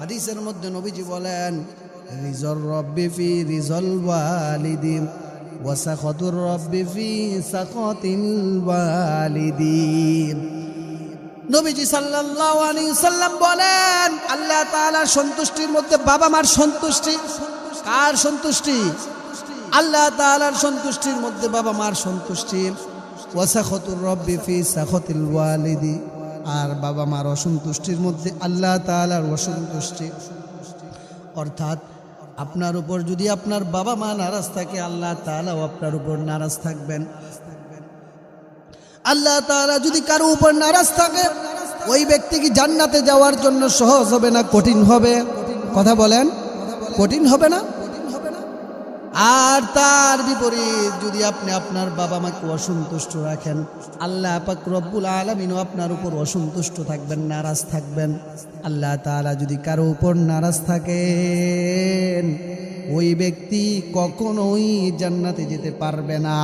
হাদিসের মধ্যে নবীজি বলেন, রিজল রব্বি ফি রিজল ওয়ালিদি ওয়াসাখাতুর রব্বি ফি সাখাতিল ওয়ালিদি। নবীজি সাল্লাল্লাহু আলাইহি সাল্লাম বলেন, আল্লাহ তাআলার সন্তুষ্টির মধ্যে বাবা মার সন্তুষ্টি। কার সন্তুষ্টি? আল্লাহ তাআলার সন্তুষ্টির মধ্যে বাবা মার সন্তুষ্টি। ওয়াসাখাতুর রব্বি ফি সাখাতিল ওয়ালিদি। আর বাবা মার অসন্তুষ্টির মধ্যে আল্লাহ তাআলার অসন্তুষ্টি। অর্থাৎ আপনার উপর যদি আপনার বাবা মা নারাজ থাকে, আল্লাহ তাআলাও আপনার উপর নারাজ থাকবেন। আল্লাহ তাআলা যদি কারও উপর নারাজ থাকে, ওই ব্যক্তি কি জান্নাতে যাওয়ার জন্য সহজ হবে না, কঠিন হবে? কথা বলেন? কঠিন হবে না? আর তার বিপরীত, যদি আপনি আপনার বাবা মাকে অসন্তুষ্ট রাখেন, আল্লাহ পাক আলমিনও আপনার উপর অসন্তুষ্ট থাকবেন, নারাজ থাকবেন। আল্লাহ তালা যদি কারও উপর নারাজ থাকেন, ওই ব্যক্তি কখনোই জান্নাতে যেতে পারবে না।